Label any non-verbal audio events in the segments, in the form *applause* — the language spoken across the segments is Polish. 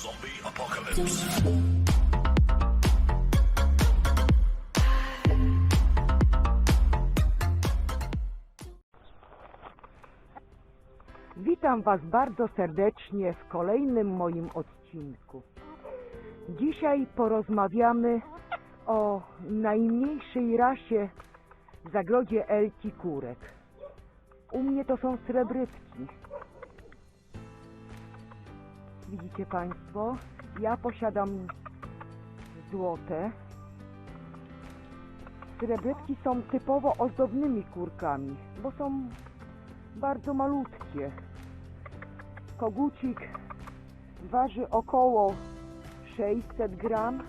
Zombie apocalypse. Witam Was bardzo serdecznie w kolejnym moim odcinku. Dzisiaj porozmawiamy o najmniejszej rasie w zagrodzie Elki Kurek. U mnie to są srebrytki. Widzicie Państwo? Ja posiadam złote. Srebrytki są typowo ozdobnymi kurkami, bo są bardzo malutkie. Kogucik waży około 600 gram,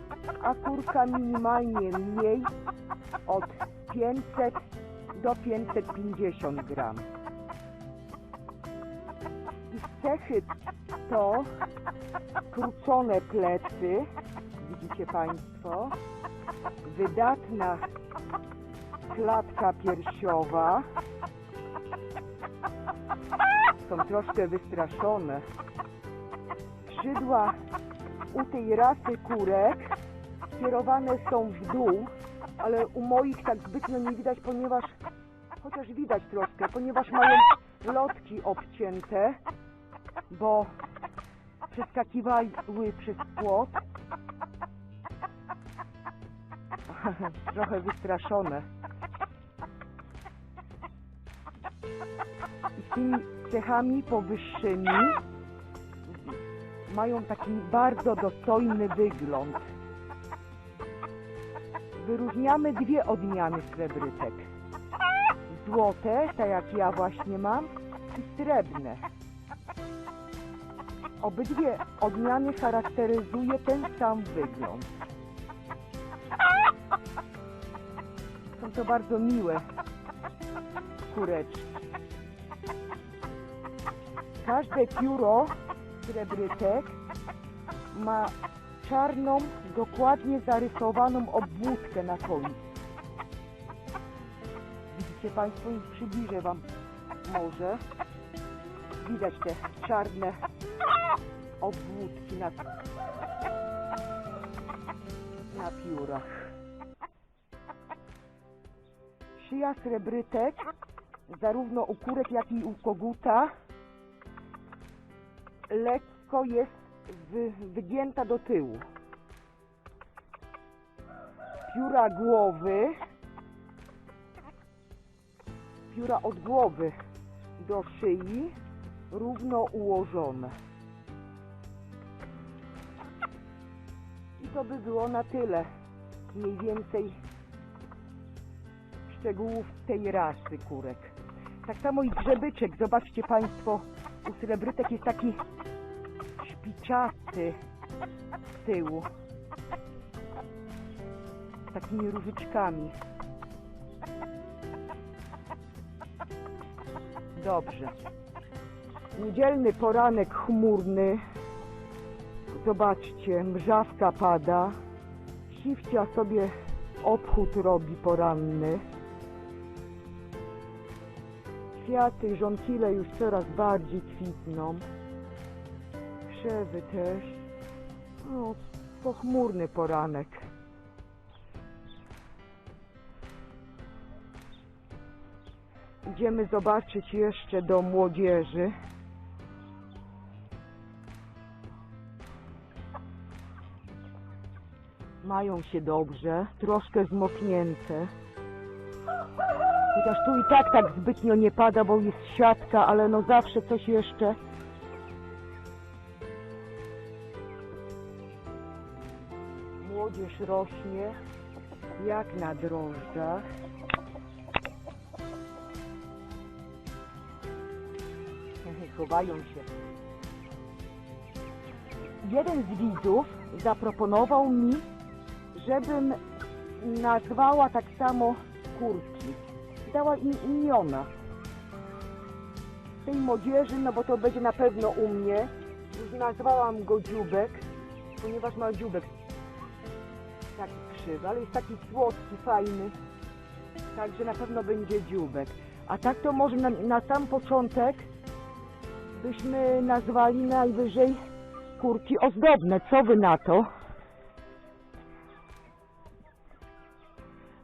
a kurka minimalnie mniej od 500 do 550 gram. Cechy to skrócone plecy, widzicie Państwo, wydatna klatka piersiowa, są troszkę wystraszone. Skrzydła u tej rasy kurek kierowane są w dół, ale u moich tak zbytnio nie widać, ponieważ, chociaż widać troszkę, ponieważ mają lotki obcięte, bo przeskakiwały przez płot. *laughs* Trochę wystraszone. I z tymi cechami powyższymi mają taki bardzo dostojny wygląd. Wyróżniamy dwie odmiany srebrytek. Złote, tak jak ja właśnie mam, i srebrne. Obydwie odmiany charakteryzuje ten sam wygląd. Są to bardzo miłe kureczki. Każde pióro srebrytek ma czarną, dokładnie zarysowaną obwódkę na końcu. Widzicie Państwo, i przybliżę Wam może. Widać te czarne obwódki na, na piórach. Szyja srebrytek, zarówno u kurek, jak i u koguta, lekko jest wy, wygięta do tyłu. Pióra głowy, pióra od głowy do szyi równo ułożone. To by było na tyle. Mniej więcej szczegółów tej rasy kurek. Tak samo i grzebyczek. Zobaczcie Państwo, u srebrytek jest taki szpiczasty z tyłu. Z takimi różyczkami. Dobrze. Niedzielny poranek chmurny. Zobaczcie, mrzawka pada. Siwcia sobie obchód robi poranny. Kwiaty, żonkile już coraz bardziej kwitną. Krzewy też. No, pochmurny poranek. Idziemy zobaczyć jeszcze do młodzieży. Mają się dobrze, troszkę zmoknięte. Chociaż tu i tak tak zbytnio nie pada, bo jest siatka, ale no zawsze coś jeszcze. Młodzież rośnie jak na drożdżach. Chowają się. Jeden z widzów zaproponował mi, żebym nazwała tak samo kurki. Dała im imiona. Tej młodzieży, no bo to będzie na pewno u mnie. Już nazwałam go dziubek, ponieważ ma dziubek taki krzywy, ale jest taki słodki, fajny. Także na pewno będzie dziubek. A tak to może na, na sam początek byśmy nazwali najwyżej kurki ozdobne. Co wy na to?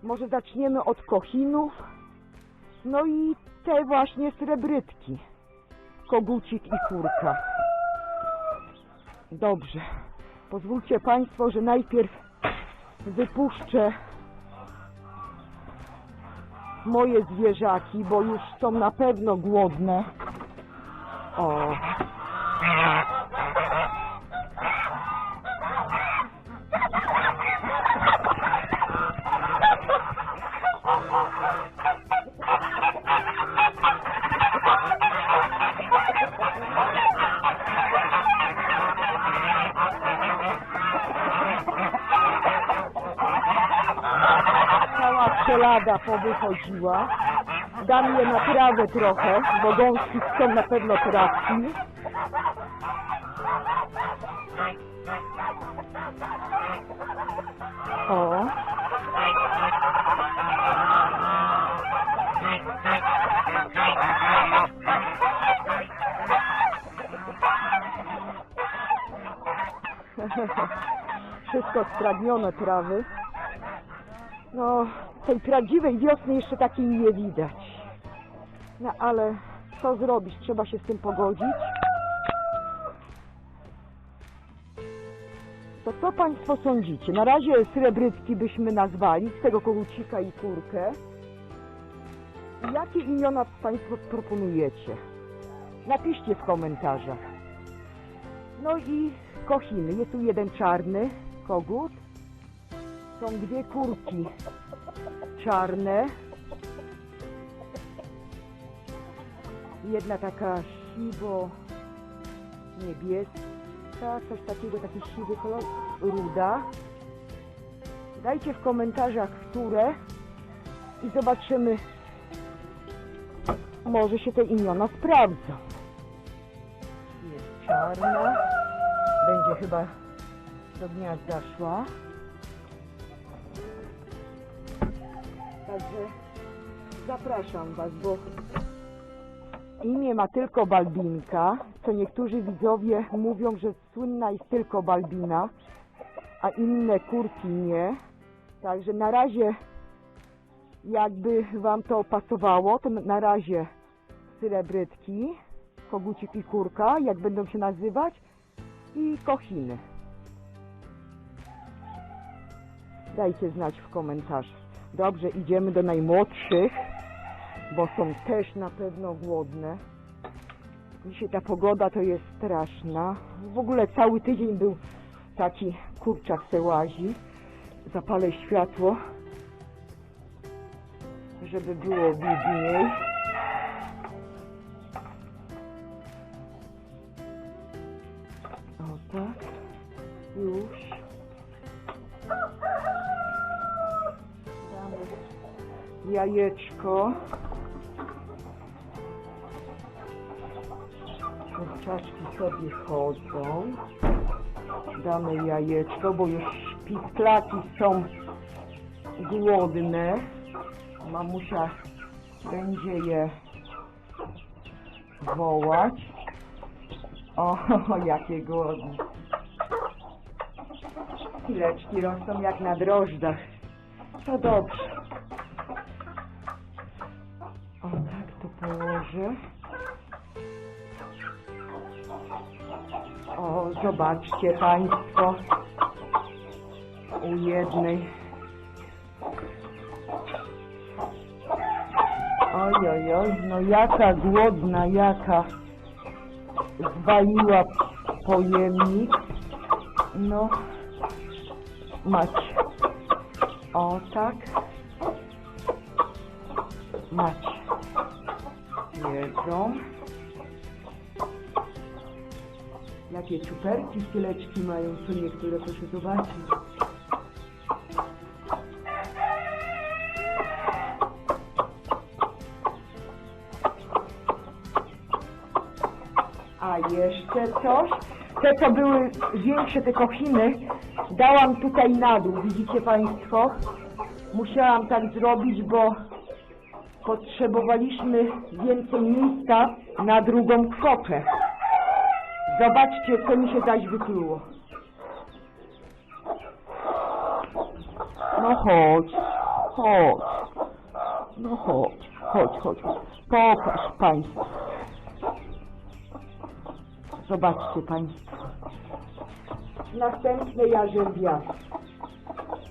Może zaczniemy od kochinów? No i te właśnie srebrytki. Kogucik i kurka. Dobrze. Pozwólcie Państwo, że najpierw wypuszczę moje zwierzaki, bo już są na pewno głodne. O. powychodziła. Dam je na trawę trochę, bo gąski są na pewno trawki. O. *laughs* Wszystko spragnione trawy. No, tej prawdziwej wiosny jeszcze takiej nie widać. No ale co zrobić? Trzeba się z tym pogodzić. To co Państwo sądzicie? Na razie srebrytki byśmy nazwali, z tego kogucika i kurkę. Jakie imiona Państwo proponujecie? Napiszcie w komentarzach. No i kochiny. Jest tu jeden czarny kogut. Są dwie kurki czarne. Jedna taka siwo niebieska, coś takiego, taki siwy kolor, ruda. Dajcie w komentarzach, które i zobaczymy, może się te imiona sprawdzą. Jest czarna, będzie chyba do gniazda szła. Także zapraszam Was, bo imię ma tylko Balbinka, co niektórzy widzowie mówią, że słynna jest tylko Balbina, a inne kurki nie. Także na razie, jakby Wam to pasowało, to na razie srebrytki, kogucik i kurka, jak będą się nazywać, i kochiny. Dajcie znać w komentarzu. Dobrze, idziemy do najmłodszych, bo są też na pewno głodne. Dzisiaj ta pogoda to jest straszna. W ogóle cały tydzień był taki kurczak se łazi. Zapalę światło, żeby było widniej. O tak, jajeczko. Kurczaczki sobie chodzą. Damy jajeczko, bo już pisklaki są głodne. Mamusia będzie je wołać. O, *laughs* jakie głodne. Chwileczki rosną jak na drożdżach. To dobrze. Położę. O, zobaczcie Państwo. U jednej. Oj, oj, oj, no jaka głodna, jaka zwaliła pojemnik. No, macie. O tak. Macie. Jedzą. Jakie czuperki, styleczki mają, co niektóre, proszę zobaczyć. A jeszcze coś. Te, co były większe, te kochiny, dałam tutaj na dół, widzicie Państwo? Musiałam tak zrobić, bo potrzebowaliśmy więcej miejsca na drugą kwotę. Zobaczcie, co mi się zaś wykluło. No chodź, chodź. No chodź, chodź, chodź. Pokaż Państwu. Zobaczcie Państwo. Następne jarzębiaki.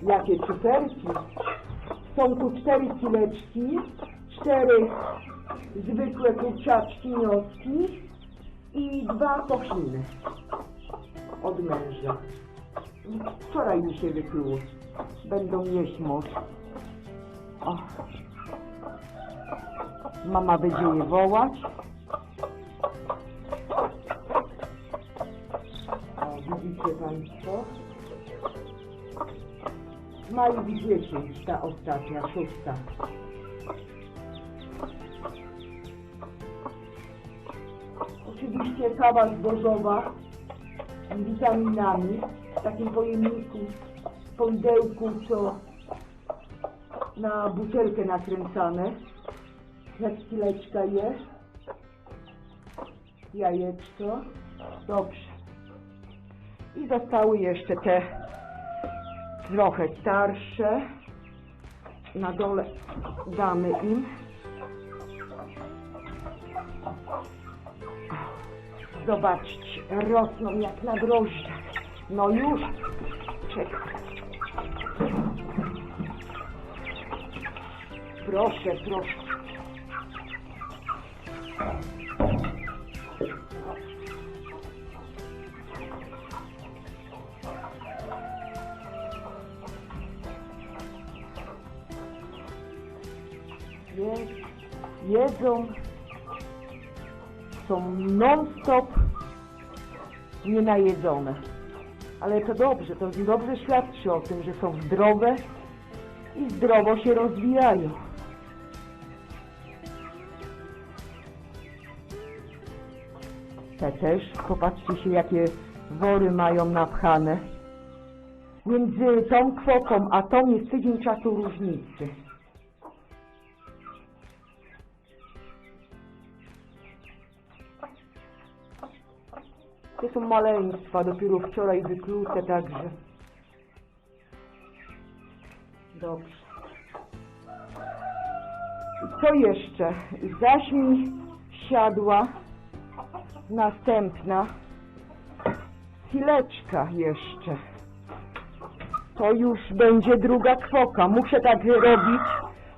Jakie cyferki. Są tu cztery kileczki, cztery zwykłe kurczaczki, nioski i dwa kochiny od męża. Wczoraj mi się wykluło. Będą jeść. O. Mama będzie je wołać. O, widzicie Państwo? Ma ich 10, ta ostatnia, szósta. Oczywiście kawa zbożowa z witaminami w takim pojemniku, poidełku, co na butelkę nakręcane. Kileczka jest. Jajeczko. Dobrze. I zostały jeszcze te trochę starsze. Na dole damy im. Zobaczcie, rosną jak na drożdżach. No już. Czekaj. Proszę, proszę. Je- Jedzą, są non-stop nienajedzone. Ale to dobrze, to dobrze świadczy o tym, że są zdrowe i zdrowo się rozwijają. Te też, popatrzcie się jakie wory mają napchane. Między tą kwoką a tą jest tydzień czasu różnicy. To są maleństwa, dopiero wczoraj wyklute, także. Dobrze. Co jeszcze? Zaś mi siadła następna chwileczka jeszcze. To już będzie druga kwoka. Muszę tak robić,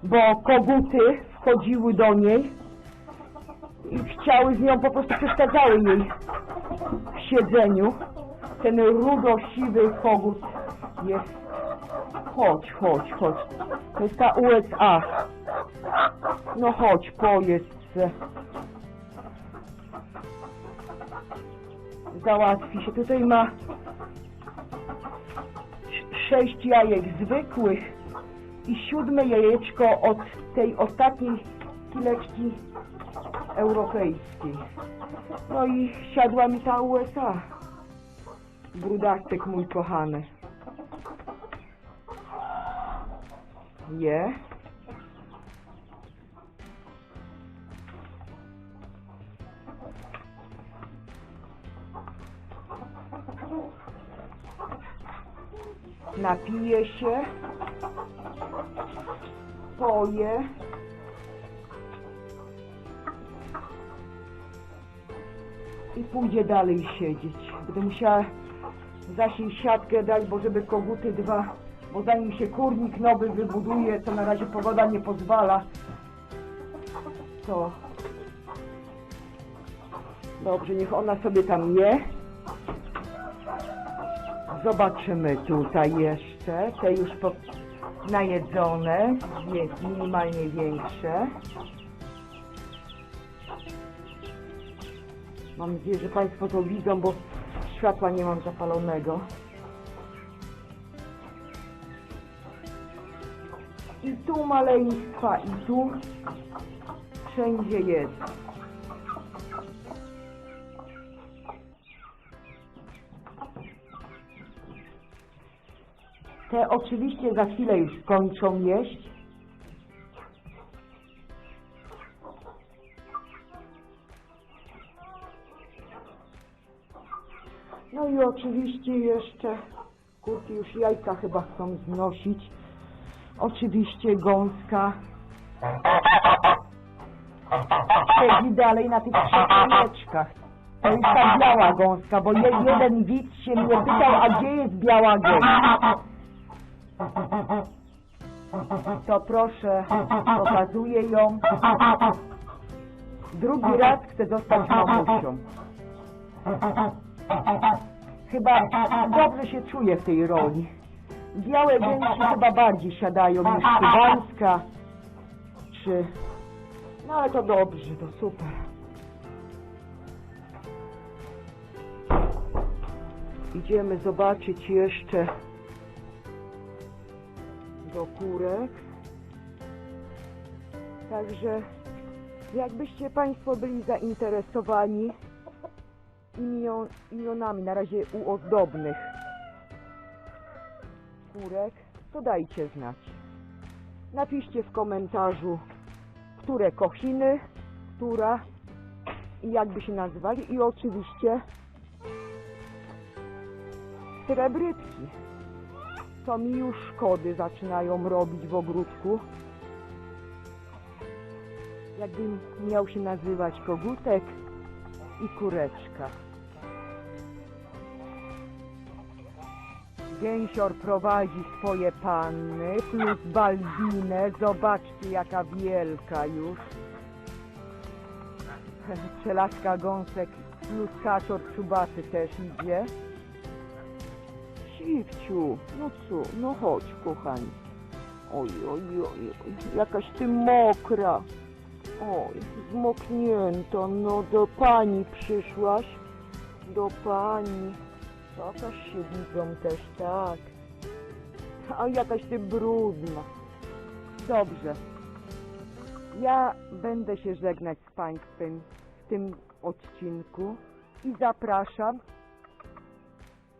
bo koguty wchodziły do niej i chciały z nią, po prostu przeszkadzały jej siedzeniu. Ten rudo-siwy kogut jest. Chodź, chodź, chodź. To jest ta USA. No chodź, pojedź se. Załatwi się. Tutaj ma sz- sześć jajek zwykłych i siódme jajeczko od tej ostatniej kileczki europejskiej. No i siadła mi ta USA. Brudastek mój kochany. Je. Napije się. Poje. Pójdzie dalej siedzieć. Będę musiała zaś jej siatkę dać, bo żeby koguty dwa, bo zanim się kurnik nowy wybuduje, to na razie pogoda nie pozwala, to dobrze, niech ona sobie tam je. Zobaczymy tutaj jeszcze, te już po, najedzone, minimalnie większe. Mam nadzieję, że Państwo to widzą, bo światła nie mam zapalonego. I tu maleństwa, i tu wszędzie jest. Te oczywiście za chwilę już kończą jeść. Oczywiście jeszcze kurki już jajka chyba chcą znosić. Oczywiście gąska siedzi dalej na tych trzech To jest ta biała gąska, bo je, jeden widz się mnie pytał, a gdzie jest biała gąska? To proszę, pokazuję ją. Drugi raz chcę zostać mamusią. Chyba dobrze się czuję w tej roli. Białe gęsi chyba bardziej siadają niż kubańska, czy... No ale to dobrze, to super. Idziemy zobaczyć jeszcze do kurek. Także jakbyście Państwo byli zainteresowani imion, imionami na razie uozdobnych kurek, to dajcie znać. Napiszcie w komentarzu, które kochiny, która i jakby się nazywali i oczywiście srebrytki. To mi już szkody zaczynają robić w ogródku. Jakbym miał się nazywać kogutek i kureczka. Gęsior prowadzi swoje panny plus Balbinę. Zobaczcie jaka wielka już. Przelaska gąsek plus kaczor czubaty też idzie. Siwciu, no co, no chodź kochani. Oj, oj, oj, oj, jakaś ty mokra. Oj, zmoknięta, no do pani przyszłaś. Do pani. Pokaż się widzą też, tak. A jakaś ty brudna. Dobrze. Ja będę się żegnać z Państwem w tym odcinku i zapraszam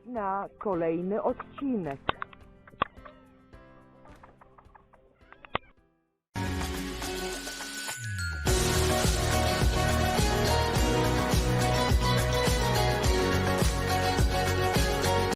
na kolejny odcinek.